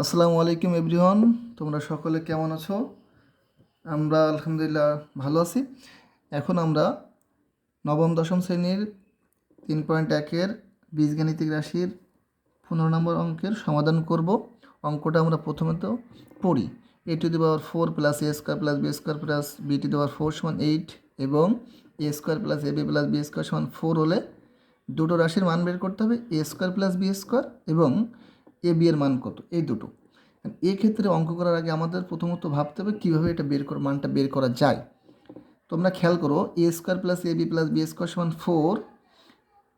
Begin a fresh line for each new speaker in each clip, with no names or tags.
আসসালামু আলাইকুম এভরিওয়ান, তোমরা সকলে কেমন আছো? আমরা আলহামদুলিল্লাহ ভালো আছি। এখন আমরা নবম, দশম শ্রেণির তিন পয়েন্ট একের বীজগাণিতিক রাশির পনেরো নম্বর অঙ্কের সমাধান করব। অঙ্কটা আমরা প্রথমত পড়ি। A to the power four plus A square plus B square plus B to the power four সমান এইট এবং A square plus A B plus B square সমান ফোর হলে দুটো রাশির মান বের করতে হবে। A square plus B square এবং এ বি এর মান কত? এই দুটো। এই ক্ষেত্রে অঙ্ক করার আগে আমাদের প্রথমত ভাবতে হবে কীভাবে এটা বের কর মানটা বের করা যায়। তোমরা খেয়াল করো A square plus A B plus B square সমান ফোর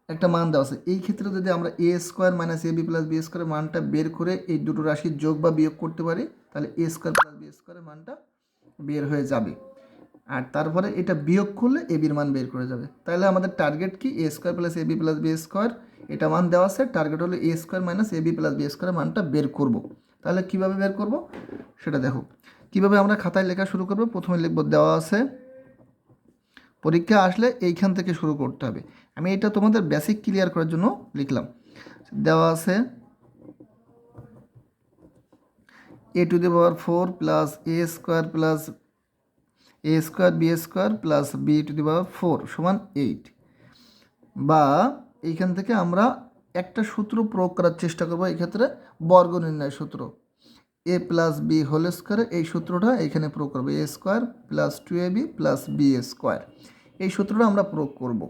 একটা মান দেওয়া আছে। এই ক্ষেত্রে যদি আমরা A square minus A B plus B স্কোয়ারের মানটা বের করে এই দুটো রাশির যোগ বা বিয়োগ করতে পারি, তাহলে এ স্কোয়ার প্লাস বি স্কোয়ারের মানটা বের হয়ে যাবে। আর তারপরে এটা বিয়োগ করলে এ বির মান বের করে যাবে। তাহলে আমাদের টার্গেট কি? A square plus A B plus B square এটা মান দেওয়া আছে টার্গেট হলো A square minus A B plus B স্কোয়ারের মানটা বের করব। তাহলে কীভাবে বের করব? সেটা দেখো। কীভাবে আমরা খাতায় লেখা শুরু করব? প্রথমে লিখব দেওয়া আছে, পরীক্ষা আসলে এইখান থেকে শুরু করতে হবে। আমি এটা তোমাদের বেসিক ক্লিয়ার করার জন্য লিখলাম। দেওয়া আছে A to the power four plus A square plus A square B square plus B to the power four সমান এইট বা এইখান থেকে আমরা একটা সূত্র প্রয়োগ করার চেষ্টা করব এই ক্ষেত্রে বর্গ নির্ণয় সূত্র। A plus B whole square এই সূত্রটা এখানে প্রয়োগ করব A square plus two A B plus B square এই সূত্রটা আমরা প্রয়োগ করব।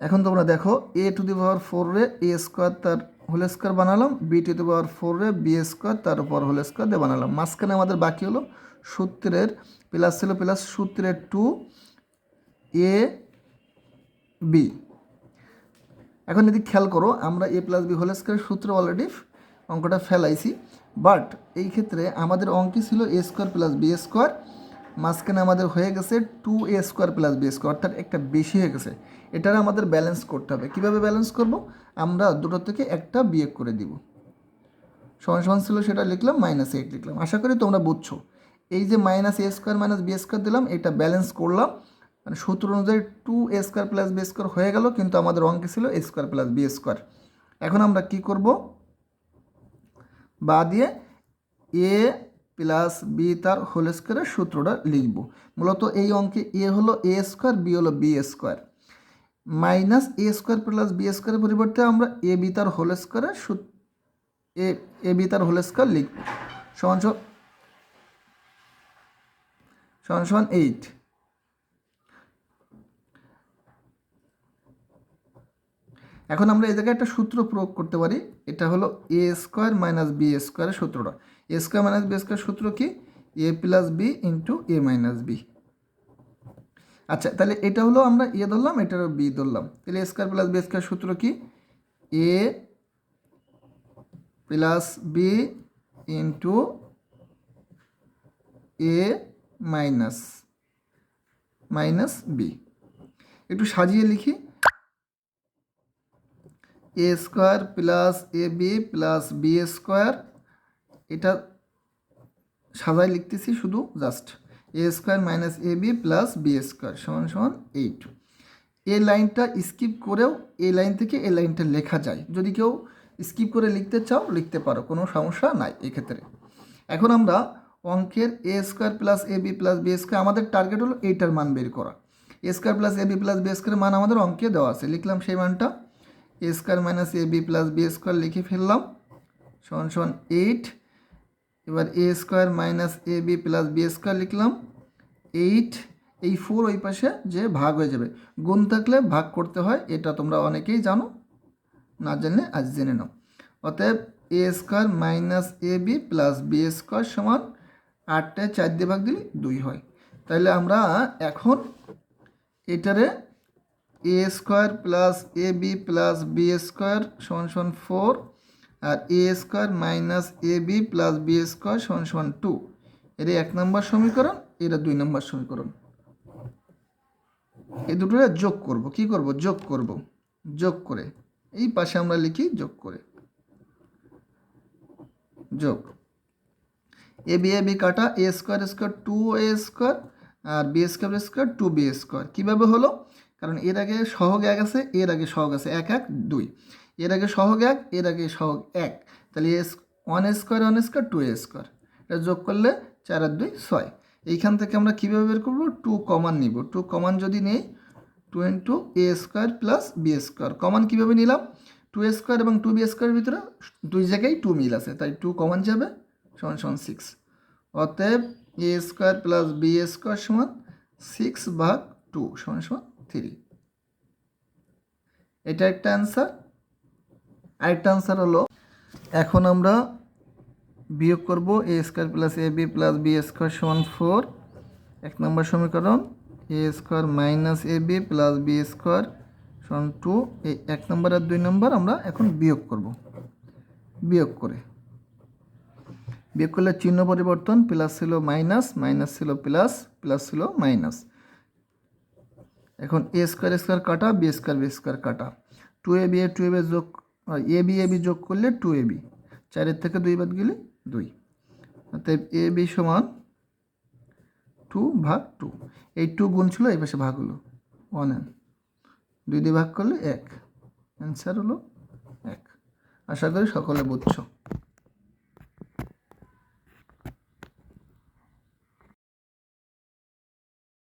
এখন তোমরা দেখো এ টু দি পাওয়ার ফোর রে এ স্কোয়ার তার হোল স্কোয়ার বানালাম B to the power four রে বি স্কোয়ার তার উপর হোল স্কোয়ার দিয়ে বানালাম। মাঝখানে আমাদের বাকি হলো সূত্রের প্লাস ছিল প্লাস সূত্রের টু এ বি এখন যদি খেয়াল করো, আমরা A plus B whole square সূত্র অলরেডি অঙ্কটা ফেলাইছি। বাট এই ক্ষেত্রে আমাদের অঙ্কে ছিল A square plus B square মাঝখানে আমাদের হয়ে গেছে two A square plus B square অর্থাৎ একটা বেশি হয়ে গেছে। এটার আমাদের ব্যালেন্স করতে হবে। কীভাবে ব্যালেন্স করব? আমরা দুটো থেকে একটা বিয়োগ করে দিব। সমান সমান ছিল সেটা লিখলাম মাইনাস এইট লিখলাম। আশা করি তোমরা বুঝছ। এই যে minus A square minus B square দিলাম, এটা ব্যালেন্স করলাম। মানে সূত্র অনুযায়ী two A square plus B square হয়ে গেল, কিন্তু আমাদের অঙ্কে ছিল A square plus B square এখন আমরা কি করব? বা দিয়ে এ প্লাস বি তার হোল স্কোয়ারের সূত্রটা লিখব। মূলত এই অঙ্কে এ হলো এ স্কোয়ার বি হলো B square minus A square plus B স্কোয়ারের পরিবর্তে আমরা এ বি তার হোল স্কোয়ারের এ এ বি তার হোল স্কোয়ার লিখব। সমান সমান এইট এখন আমরা এই জায়গায় একটা সূত্র প্রয়োগ করতে পারি। এটা হলো এ স্কোয়ার মাইনাস বি স্কোয়ারের সূত্রটা। A square minus B square সূত্র কি? A plus B into A minus B আচ্ছা তাহলে এটা হলো আমরা এ ধরলাম, এটারও বি ধরলাম। তাহলে A square plus B square সূত্র কি? A plus B into A minus minus B একটু সাজিয়ে লিখি। A square plus A B plus B square এটা সাজায় লিখতেছি শুধু just A square minus A B plus B square সমান সমান এইট এই লাইনটা স্কিপ করেও এই লাইন থেকে এই লাইনটা লেখা যায়। যদি কেউ স্কিপ করে লিখতে চাও, লিখতে পারো, কোনো সমস্যা নাই এক্ষেত্রে। এখন আমরা অঙ্কের A square plus A B plus B square আমাদের টার্গেট হলো এইটার মান বের করা। A square plus A B plus B square মান আমাদের অঙ্কে দেওয়া আছে, লিখলাম সেই মানটা। A square minus A B plus B square লিখে ফেললাম। সমান সমান এইট এবার A square minus A B plus B square লিখলাম। এইট এই ফোর ওই পাশে যে ভাগ হয়ে যাবে। গুণ থাকলে ভাগ করতে হয়, এটা তোমরা অনেকেই জানো, না জানলে আজ জেনে নাও। অতএব A square minus A B plus B square সমান আটটায় চার দিয়ে ভাগ দিলে দুই হয়। তাহলে আমরা এখন এটারে A square plus A B plus B square সমান সমান four R A square minus A B plus B square সমান সমান টু এর এক নম্বর সমীকরণ, এটা দুই নম্বর সমীকরণ। এই দুটো যোগ করব। কি করব? যোগ করব। যোগ করে। এই পাশে আমরা লিখি যোগ করে। যোগ। এ বি এ বি কাটা A square square two A square R B square square two B square কীভাবে হলো? কারণ এর আগে সহগ এক আছে, এর আগে সহগ আছে এক এক, দুই। এর আগে সহগ এক, এর আগে সহগ এক। তাহলে S one square one square, two square. এটা যোগ করলে চার আর দুই, ছয়। এইখান থেকে আমরা কীভাবে বের করব? টু কমান নিব। টু কমান যদি নেই, two into A square plus B square. Common কীভাবে নিলাম? টু স্কোয়ার এবং টু বি স্কোয়ারের ভিতরে দুই জায়গায় টু মিল আছে, তাই টু কমান যাবে সমান সমান সিক্স। অতএব A square plus B square সমান সিক্স ভাগ টু সমান সমান থ্রি এটা একটা অ্যান্সার আরেকটা অ্যান্সার হলো, এখন আমরা বিয়োগ করব A square plus A B plus B square সমান ফোর এক নম্বর সমীকরণ A square minus A B plus B square সমান টু এই এক নম্বর আর দুই নম্বর আমরা এখন বিয়োগ করব। বিয়োগ করে। বিয়োগ করলে চিহ্ন পরিবর্তন প্লাস ছিল মাইনাস মাইনাস ছিল প্লাস প্লাস ছিল মাইনাস এখন এ স্কোয়ার স্কোয়ার কাটা বি স্কোয়ার বি স্কোয়ার কাটা। Two A B A two A B যোগ এ বি এ বি যোগ করলে টু এ বি চারের থেকে দুই বাদ গেলে দুই। অতএব এ বি সমান টু ভাগ টু এই টু গুণ ছিল, এই পাশে ভাগ হলো ওয়ান এন দুই দিয়ে ভাগ করলে এক। অ্যান্সার হলো এক। আশা করি সকলে বুঝছ।